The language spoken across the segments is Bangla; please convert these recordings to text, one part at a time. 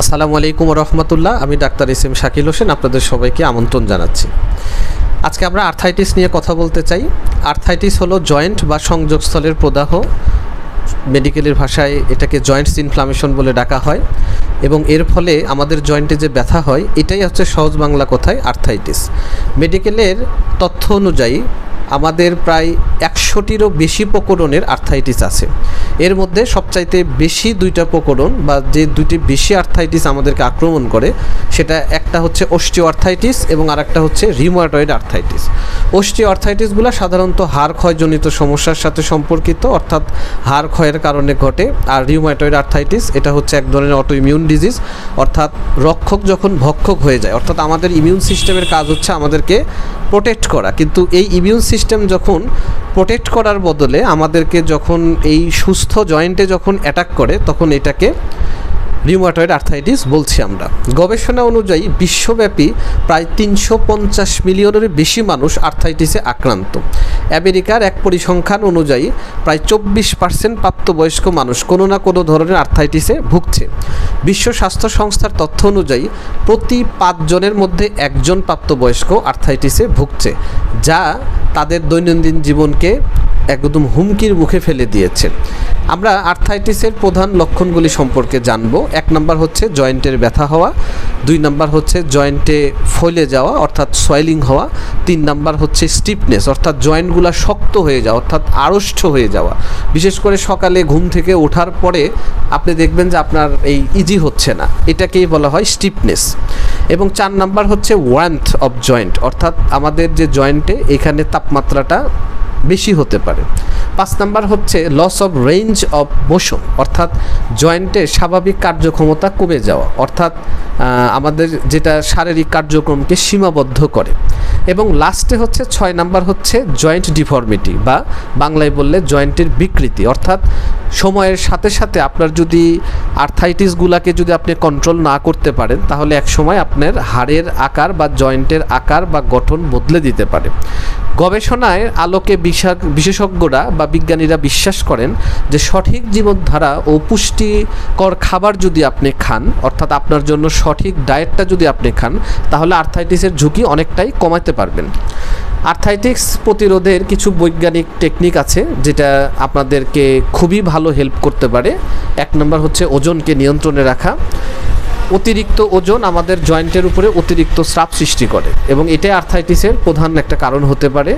আসসালামু আলাইকুম রহমতুল্লাহ। আমি doctor S M Shakil Hossain, আপনাদের সবাইকে আমন্ত্রণ জানাচ্ছি। আজকে আমরা আর্থাইটিস নিয়ে কথা বলতে চাই। আর্থাইটিস হলো জয়েন্ট বা সংযোগস্থলের প্রদাহ। মেডিকেলের ভাষায় এটাকে জয়েন্টস ইনফ্লামেশন বলে ডাকা হয় এবং এর ফলে আমাদের জয়েন্টে যে ব্যথা হয়, এটাই হচ্ছে সহজ বাংলা কথায় আর্থাইটিস। মেডিকেলের তথ্য অনুযায়ী আমাদের প্রায় একশোটিরও বেশি প্রকরণের আর্থাইটিস আছে। এর মধ্যে সবচাইতে বেশি দুইটা প্রকরণ বা যে দুইটি বেশি আর্থাইটিস আমাদেরকে আক্রমণ করে, সেটা একটা হচ্ছে অস্টিও আর্থাইটিস এবং আরেকটা হচ্ছে রিমোয়াটয়েড আর্থাইটিস অস্টিও আর্থাইটিসগুলো সাধারণত হাড় ক্ষয়জনিত সমস্যার সাথে সম্পর্কিত, অর্থাৎ হাড় ক্ষয়ের কারণে ঘটে। আর রিউম্যাটয়েড আর্থাইটিস, এটা হচ্ছে এক ধরনের অটো ইমিউন ডিজিজ, অর্থাৎ রক্ষক যখন ভক্ষক হয়ে যায়, অর্থাৎ আমাদের ইমিউন সিস্টেমের কাজ হচ্ছে আমাদেরকে প্রোটেক্ট করা। কিন্তু এই ইমিউন সিস্টেম যখন প্রোটেক্ট করার বদলে আমাদেরকে যখন এই সুস্থ জয়েন্টে যখন অ্যাটাক করে, তখন এটাকে রিউমাটয়েড আর্থাইটিস বলছি আমরা। গবেষণা অনুযায়ী বিশ্বব্যাপী প্রায় তিনশো পঞ্চাশ মিলিয়নের বেশি মানুষ আর্থাইটিসে আক্রান্ত। আমেরিকার এক পরিসংখ্যান অনুযায়ী প্রায় চব্বিশ পার্সেন্ট প্রাপ্তবয়স্ক মানুষ কোনো না কোনো ধরনের আর্থাইটিসে ভুগছে। বিশ্ব স্বাস্থ্য সংস্থার তথ্য অনুযায়ী প্রতি পাঁচজনের মধ্যে একজন প্রাপ্তবয়স্ক আর্থাইটিসে ভুগছে, যা তাদের দৈনন্দিন জীবনকে একদম হুমকির মুখে ফেলে দিয়েছে আমরা আর্থাইটিসের প্রধান লক্ষণগুলি সম্পর্কে জানব। এক নম্বর হচ্ছে জয়েন্টের ব্যথা হওয়া, দুই নম্বর হচ্ছে জয়েন্টে ফলে যাওয়া, অর্থাৎ সয়েলিং হওয়া, তিন নাম্বার হচ্ছে স্টিফনেস, অর্থাৎ জয়েন্টগুলো শক্ত হয়ে যাওয়া, অর্থাৎ আড়ষ্ট হয়ে যাওয়া। বিশেষ করে সকালে ঘুম থেকে ওঠার পরে আপনি দেখবেন যে আপনার এই ইজি হচ্ছে না। এটাকেই বলা হয় স্টিফনেস। এবং চার নাম্বার হচ্ছে ওয়ান্থ অফ জয়েন্ট, অর্থাৎ আমাদের যে জয়েন্টে এখানে তাপমাত্রাটা বেশি হতে পারে। পাঁচ নাম্বার হচ্ছে loss of range of motion অর্থাৎ জয়েন্টের স্বাভাবিক কার্যক্ষমতা কমে যাওয়া, অর্থাৎ আমাদের যেটা শারীরিক কার্যক্রমকে সীমাবদ্ধ করে। এবং লাস্টে হচ্ছে ছয় নাম্বার হচ্ছে জয়েন্ট ডিফর্মিটি বা বাংলায় বললে জয়েন্টের বিকৃতি, অর্থাৎ সময়ের সাথে সাথে আপনার যদি আর্থাইটিসগুলাকে যদি আপনি কন্ট্রোল না করতে পারেন, তাহলে এক সময় আপনার হাড়ের আকার বা জয়েন্টের আকার বা গঠন বদলে দিতে পারে। গবেষণায় আলোকে বিশা- বিশেষজ্ঞরা বা বিজ্ঞানীরা বিশ্বাস করেন যে সঠিক জীবনধারা ও পুষ্টিকর খাবার যদি আপনি খান, অর্থাৎ আপনার জন্য সঠিক ডায়েটটা যদি আপনি খান, তাহলে আর্থাইটিসের ঝুঁকি অনেকটাই কমাতে পারবেন। আর্থাইটিস প্রতিরোধের কিছু বৈজ্ঞানিক টেকনিক আছে, যেটা আপনাদেরকে খুবই ভালো হেল্প করতে পারে। এক নম্বর হচ্ছে ওজনকে নিয়ন্ত্রণে রাখা। অতিরিক্ত ওজন আমাদের জয়েন্টের উপরে অতিরিক্ত স্রাপ সৃষ্টি করে এবং এটাই আর্থাইটিসের প্রধান একটা কারণ হতে পারে।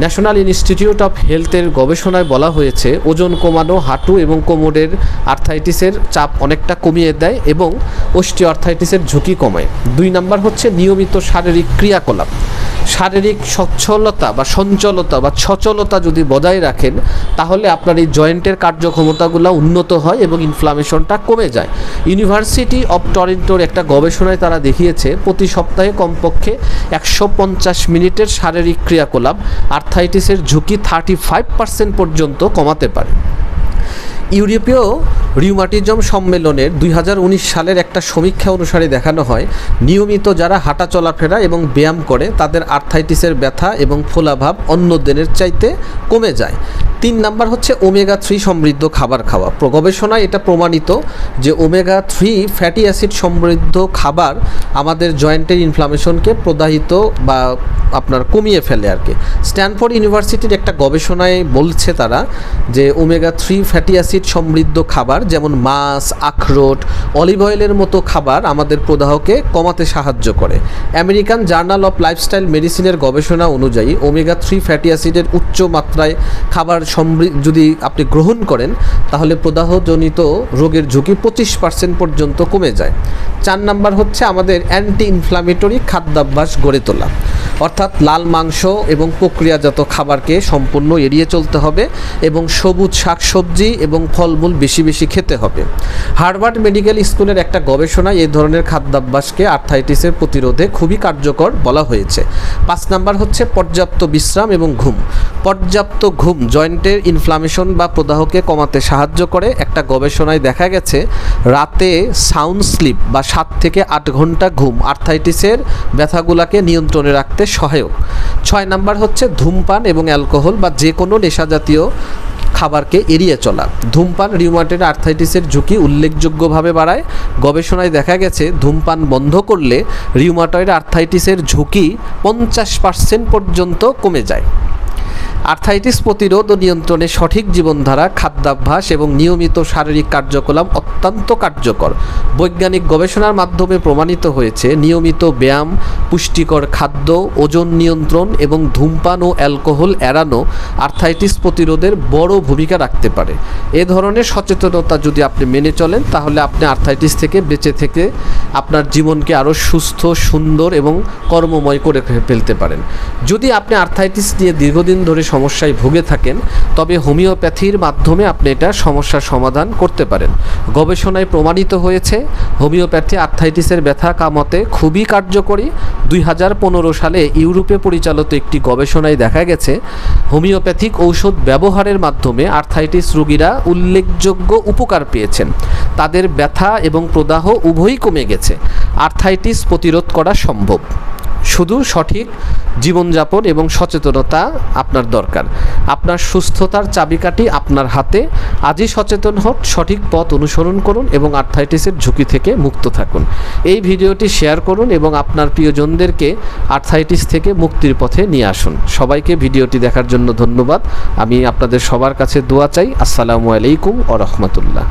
ন্যাশনাল ইনস্টিটিউট অফ হেলথের গবেষণায় বলা হয়েছে, ওজন কমানো হাঁটু এবং কোমরের আর্থাইটিসের চাপ অনেকটা কমিয়ে দেয় এবং অস্টিও আর্থাইটিসের ঝুঁকি কমায়। দুই নাম্বার হচ্ছে নিয়মিত শারীরিক ক্রিয়াকলাপ। শারীরিক সচ্ছলতা বা সঞ্চলতা বা সচলতা যদি বজায় রাখেন, তাহলে আপনার এই জয়েন্টের কার্যক্ষমতাগুলো উন্নত হয় এবং ইনফ্লামেশনটা কমে যায়। ইউনিভার্সিটি অফ টরেন্টোর একটা গবেষণায় তারা দেখিয়েছে, প্রতি সপ্তাহে কমপক্ষে একশো পঞ্চাশ মিনিটের শারীরিক ক্রিয়াকলাপ আর্থাইটিসের ঝুঁকি থার্টি ফাইভ পার্সেন্ট পর্যন্ত কমাতে পারে। ইউরোপীয় রিউমাটিজম সম্মেলনের দুই হাজার উনিশ সালের একটা সমীক্ষা অনুসারে দেখানো হয়, নিয়মিত যারা হাঁটা চলাফেরা এবং ব্যায়াম করে, তাদের আর্থাইটিসের ব্যথা এবং ফোলাভাব অন্য দিনের চাইতে কমে যায়। তিন নাম্বার হচ্ছে ওমেগা থ্রি সমৃদ্ধ খাবার খাওয়া। গবেষণায় এটা প্রমাণিত যে ওমেগা থ্রি ফ্যাটি অ্যাসিড সমৃদ্ধ খাবার আমাদের জয়েন্টের ইনফ্লামেশনকে প্রদাহিত বা আপনার কমিয়ে ফেলে আর কি। স্ট্যানফোর্ড ইউনিভার্সিটির একটা গবেষণায় বলছে তারা যে ওমেগা থ্রি ফ্যাটি অ্যাসিড সমৃদ্ধ খাবার যেমন মাছ, আখরোট অলিভ অয়েলের মতো খাবার আমাদের প্রদাহকে কমাতে সাহায্য করে। আমেরিকান জার্নাল অফ লাইফস্টাইল মেডিসিনের গবেষণা অনুযায়ী ওমেগা থ্রি ফ্যাটি অ্যাসিডের উচ্চ মাত্রায় খাবার যদি আপনি গ্রহণ করেন, তাহলে প্রদাহজনিত রোগের ঝুঁকি পঁচিশ পার্সেন্ট পর্যন্ত কমে যায়। চার নাম্বার হচ্ছে আমাদের অ্যান্টি ইনফ্লামেটরি খাদ্যাভ্যাস গড়ে তোলা। অর্থাৎ লাল মাংস এবং প্রক্রিয়াজাত খাবারকে সম্পূর্ণ এড়িয়ে চলতে হবে এবং সবুজ শাকসবজি এবং ফলমূল বেশি বেশি খেতে হবে। হার্ভার্ড মেডিকেল স্কুলের একটা গবেষণায় এই ধরনের খাদ্যাভ্যাসকে আর্থাইটিসের প্রতিরোধে খুবই কার্যকর বলা হয়েছে। পাঁচ নাম্বার হচ্ছে পর্যাপ্ত বিশ্রাম এবং ঘুম। পর্যাপ্ত ঘুম জয়েন্টের ইনফ্লামেশন বা প্রদাহকে কমাতে সাহায্য করে। একটা গবেষণায় দেখা গেছে, রাতে সাউন্ড স্লিপ বা সাত থেকে আট ঘণ্টা ঘুম আর্থাইটিসের ব্যথাগুলাকে নিয়ন্ত্রণে রাখতে সহায়ক। ছয় নাম্বার হচ্ছে ধূমপান এবং অ্যালকোহল বা যে কোনো নেশাজাতীয় খাবারকে এড়িয়ে চলা। ধূমপান রিউমাটেড আর্থাইটিসের ঝুঁকি উল্লেখযোগ্যভাবে বাড়ায়। গবেষণায় দেখা গেছে, ধূমপান বন্ধ করলে রিউমাটয়েড আর্থাইটিসের ঝুঁকি পঞ্চাশ পার্সেন্ট পর্যন্ত কমে যায়। আর্থাইটিস প্রতিরোধ ও নিয়ন্ত্রণে সঠিক জীবনধারা, খাদ্যাভ্যাস এবং নিয়মিত শারীরিক কার্যকলাপ অত্যন্ত কার্যকর। বৈজ্ঞানিক গবেষণার মাধ্যমে প্রমাণিত হয়েছে, নিয়মিত ব্যায়াম, পুষ্টিকর খাদ্য, ওজন নিয়ন্ত্রণ এবং ধূমপান ও অ্যালকোহল এড়ানো আর্থাইটিস প্রতিরোধের বড় ভূমিকা রাখতে পারে। এ ধরনের সচেতনতা যদি আপনি মেনে চলেন, তাহলে আপনি আর্থাইটিস থেকে বেঁচে থেকে আপনার জীবনকে আরও সুস্থ, সুন্দর এবং কর্মময় করে ফেলতে পারেন। যদি আপনি আর্থাইটিস নিয়ে দীর্ঘদিন ধরে সমস্যায় ভুগে থাকেন, তবে হোমিওপ্যাথির মাধ্যমে আপনি এটা সমস্যার সমাধান করতে পারেন। গবেষণায় প্রমাণিত হয়েছে, হোমিওপ্যাথি আর্থাইটিসের ব্যথা কামতে খুবই কার্যকরী। দুই হাজার পনেরো সালে ইউরোপে পরিচালিত একটি গবেষণায় দেখা গেছে, হোমিওপ্যাথিক ঔষধ ব্যবহারের মাধ্যমে আর্থাইটিস রোগীরা উল্লেখযোগ্য উপকার পেয়েছেন। তাদের ব্যথা এবং প্রদাহ উভয়ই কমে গেছে। আর্থাইটিস প্রতিরোধ করা সম্ভব। শুধু সঠিক জীবনযাপন এবং সচেতনতা আপনার দরকার। আপনার সুস্থতার চাবিকাঠি আপনার হাতে। আজই সচেতন হোক সঠিক পথ অনুসরণ করুন এবং আর্থাইটিসের ঝুঁকি থেকে মুক্ত থাকুন। এই ভিডিওটি শেয়ার করুন এবং আপনার প্রিয়জনদেরকে আর্থাইটিস থেকে মুক্তির পথে নিয়ে আসুন। সবাইকে ভিডিওটি দেখার জন্য ধন্যবাদ। আমি আপনাদের সবার কাছে দোয়া চাই। আসসালামু আলাইকুম ও রহমতুল্লাহ।